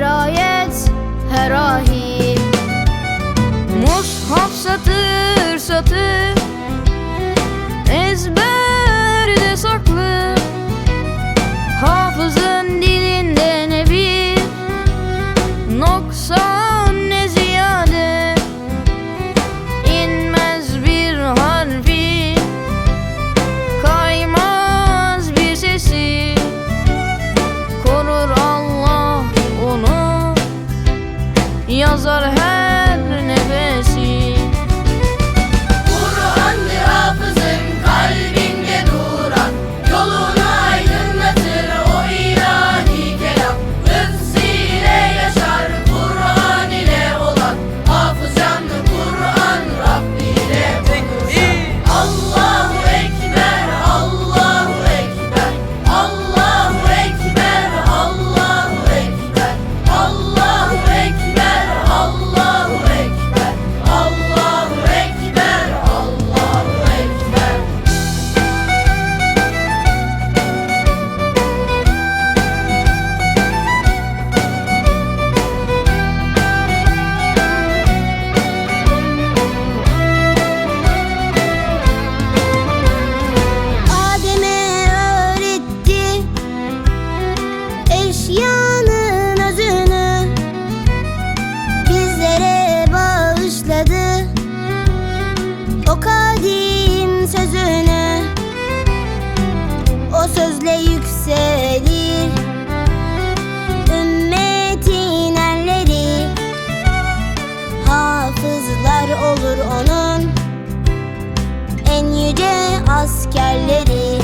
Herayet herahim Mushaf satır satır. sözüne O sözle yükselir. Ümmetin elleri. Hafızlar olur onun. En yüce askerleri.